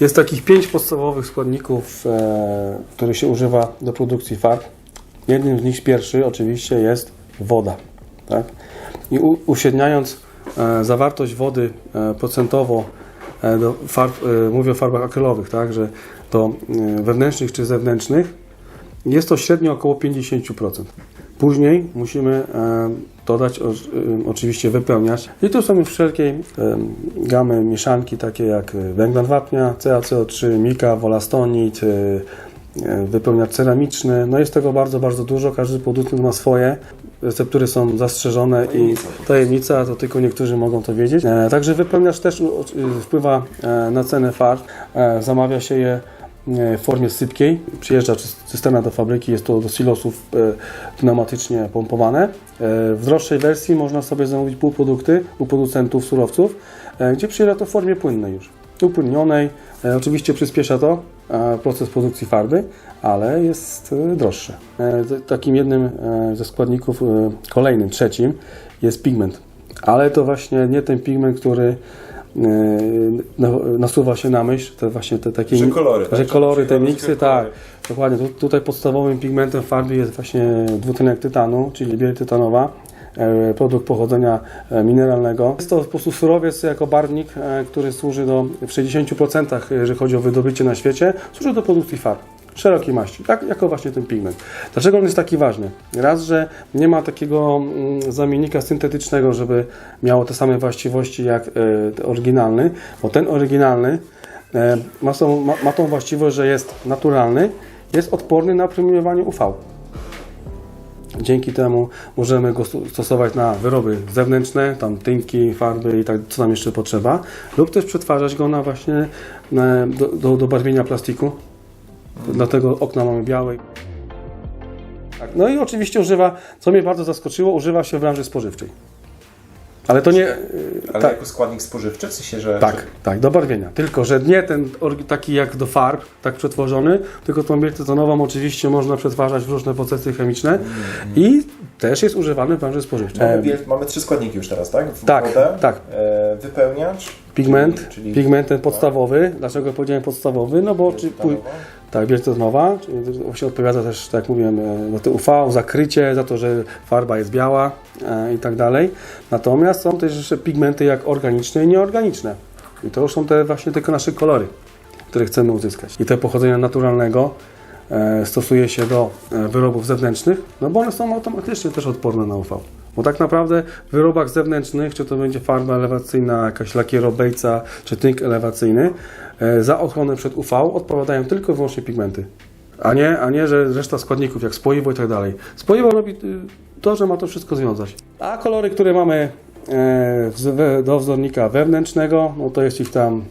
Jest takich pięć podstawowych składników, e, się używa do produkcji farb. Jednym z nich pierwszy oczywiście jest woda. Tak? I u, uśredniając e, zawartość wody e, procentowo e, do farb, e, mówię o farbach akrylowych, tak? że do e, wewnętrznych czy zewnętrznych jest to średnio około 50%. Później musimy dodać oczywiście wypełniać. I tu są już wszelkie gamy mieszanki, takie jak e, węglan wapnia, CaCO3, mika, wolastonit, e, e, wypełniacz ceramiczny. No jest tego bardzo, bardzo dużo. Każdy producent ma swoje. Receptury są zastrzeżone i tajemnica, to tylko niektórzy mogą to wiedzieć. Także wypełniacz też wpływa na cenę farb. Zamawia się je w formie sypkiej. Przyjeżdża cysterna do fabryki, jest to do silosów e, pneumatycznie pompowane. E, W droższej wersji można sobie zamówić półprodukty u producentów surowców, e, gdzie przyjeżdża to w formie płynnej już, upłynnionej. E, Oczywiście przyspiesza to e, proces produkcji farby, ale jest e, droższe. E, t- Takim jednym e, ze składników, e, kolejnym, trzecim jest pigment. Ale to właśnie nie ten pigment, który e, nasuwa się na myśl, to właśnie te takie Że kolory, tak? że kolory, te miksy, kolory. tak. Dokładnie. Tu, tutaj podstawowym pigmentem w farbie jest właśnie dwutlenek tytanu, czyli biel tytanowa. e, Produkt pochodzenia e, mineralnego. Jest to po prostu surowiec jako barwnik, e, który służy do w 60%, jeżeli chodzi o wydobycie na świecie, służy do produkcji farb. Szerokiej maści, tak jako właśnie ten pigment. Dlaczego on jest taki ważny? Raz, że nie ma takiego mm, zamiennika syntetycznego, żeby miało te same właściwości jak e, oryginalny, bo ten oryginalny E, Ma, tą- ma, ma tą właściwość, że jest naturalny, jest odporny na promieniowanie UV. Dzięki temu możemy go stosować na wyroby zewnętrzne, tam tynki, farby i tak, co nam jeszcze potrzeba, lub też przetwarzać go na właśnie do, do, do barwienia plastiku. Dlatego okna mamy białe. Tak. No i oczywiście używa, co mnie bardzo zaskoczyło, używa się w branży spożywczej. Ale to nie. Ale tak. jako składnik spożywczy, w sensie, że... Tak, tak, do barwienia. Tylko, że nie ten taki jak do farb, tak przetworzony, tylko tą biel tytonową oczywiście można przetwarzać w różne procesy chemiczne i też jest używany w branży spożywczej. Mamy, biel, mamy trzy składniki już teraz, tak? W- Tak, Wodę, tak. E, wypełniacz, Pigment, czyli, czyli pigment ten podstawowy. Dlaczego powiedziałem podstawowy? No bo czy, tak, biel tytonowa, czyli właśnie odpowiada też, tak jak mówiłem, e, za te UV, zakrycie, za to, że farba jest biała e, i tak dalej. Natomiast są też jeszcze pigmenty jak organiczne i nieorganiczne. I to już są te właśnie tylko nasze kolory, które chcemy uzyskać. I te pochodzenia naturalnego e, stosuje się do wyrobów zewnętrznych, no bo one są automatycznie też odporne na UV. Bo tak naprawdę w wyrobach zewnętrznych, czy to będzie farba elewacyjna, jakaś lakierobejca, czy tynk elewacyjny, e, za ochronę przed UV odpowiadają tylko i wyłącznie pigmenty. A nie, a nie, że reszta składników, jak spoiwo i tak dalej. Spoiwo robi y, to, że ma to wszystko związać. A kolory, które mamy e, do wzornika wewnętrznego, no to jest ich tam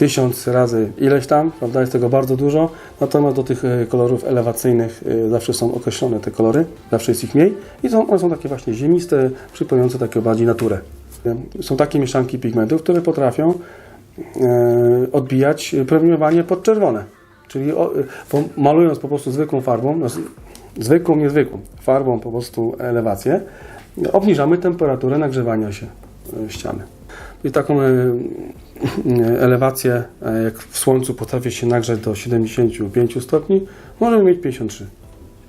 tysiąc razy ileś tam, prawda, jest tego bardzo dużo, natomiast do tych e, kolorów elewacyjnych e, zawsze są określone te kolory, zawsze jest ich mniej. I są, one są takie właśnie ziemiste, przypominające takie bardziej naturę. Są takie mieszanki pigmentów, które potrafią e, odbijać promieniowanie podczerwone, czyli malując po prostu zwykłą farbą, no, zwykłą, niezwykłą farbą po prostu elewację, obniżamy temperaturę nagrzewania się ściany. I taką e, elewację, e, jak w słońcu potrafi się nagrzać do 75 stopni, możemy mieć 53.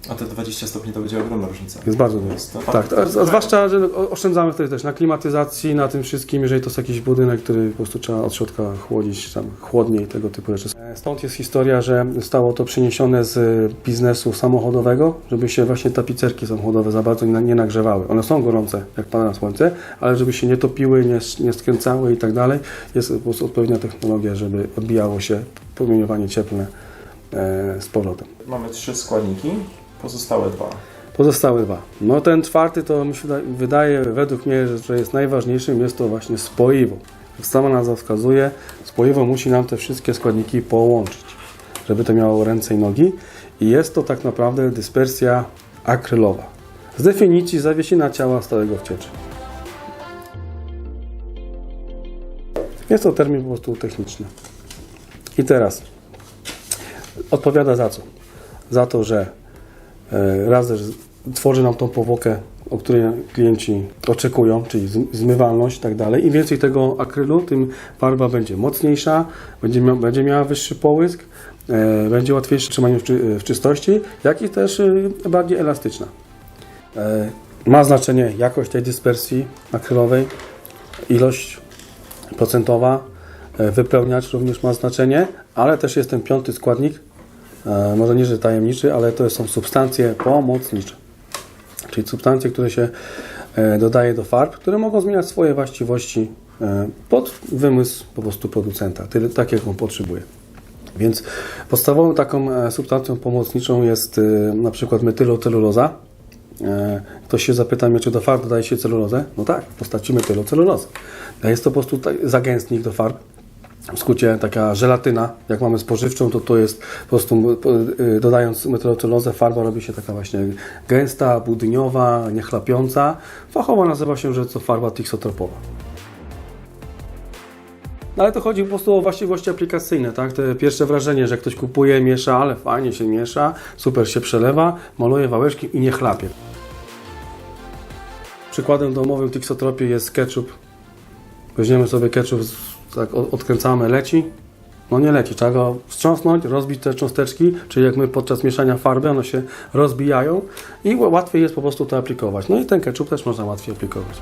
A te 20 stopni to będzie ogromna różnica. Jest bardzo to Tak, a zwłaszcza, że oszczędzamy wtedy też na klimatyzacji, na tym wszystkim, jeżeli to jest jakiś budynek, który po prostu trzeba od środka chłodzić, tam chłodniej, tego typu rzeczy. Stąd jest historia, że zostało to przeniesione z biznesu samochodowego, żeby się właśnie tapicerki samochodowe za bardzo nie nagrzewały. One są gorące, jak pada na słońce, ale żeby się nie topiły, nie, nie skręcały i tak dalej, jest po prostu odpowiednia technologia, żeby odbijało się promieniowanie cieplne e, z powrotem. Mamy trzy składniki, pozostałe dwa. Pozostałe dwa. No ten czwarty to mi się wyda- wydaje, według mnie, że jest najważniejszym, jest to właśnie spoiwo. Jak sama nazwa wskazuje, spoiwo musi nam te wszystkie składniki połączyć, żeby to miało ręce i nogi. I jest to tak naprawdę dyspersja akrylowa. Z definicji zawiesina ciała stałego w cieczy. Jest to termin po prostu techniczny. I teraz odpowiada za co? Za to, że E, Raz, tworzy nam tą powłokę, o której klienci oczekują, czyli zm- zmywalność i tak dalej. Im więcej tego akrylu, tym farba będzie mocniejsza, będzie, będzie miała wyższy połysk, e, będzie łatwiejsze w trzymaniu w, czy- w czystości, jak i też e, bardziej elastyczna. E, ma znaczenie jakość tej dyspersji akrylowej, ilość procentowa, e, wypełniacz również ma znaczenie, ale też jest ten piąty składnik, e, może nie, że tajemniczy, ale to są substancje pomocnicze. Czyli substancje, które się e, dodaje do farb, które mogą zmieniać swoje właściwości e, pod wymysł po prostu producenta, tyle, tak jak on potrzebuje. Więc podstawową taką e, substancją pomocniczą jest na przykład metyloceluloza. Ktoś się zapyta mnie, czy do farb dodaje się celulozę? No tak, w postaci metylocelulozy. A Jest to po prostu zagęstnik do farb. W skrócie taka żelatyna, jak mamy spożywczą, to to jest po prostu y, dodając metylocelulozę, farba robi się taka właśnie gęsta, budyniowa, niechlapiąca. Fachowo nazywa się, że to farba tixotropowa. No ale to chodzi po prostu o właściwości aplikacyjne, tak? Te pierwsze wrażenie, że ktoś kupuje, miesza, ale fajnie się miesza, super się przelewa, maluje wałeczki i nie chlapie. Przykładem domowym tixotropii jest ketchup. Weźmiemy sobie ketchup, z- tak odkręcamy, leci. No nie leci, trzeba go wstrząsnąć, rozbić te cząsteczki, czyli jak my podczas mieszania farby, one się rozbijają i łatwiej jest po prostu to aplikować. No i ten ketchup też można łatwiej aplikować.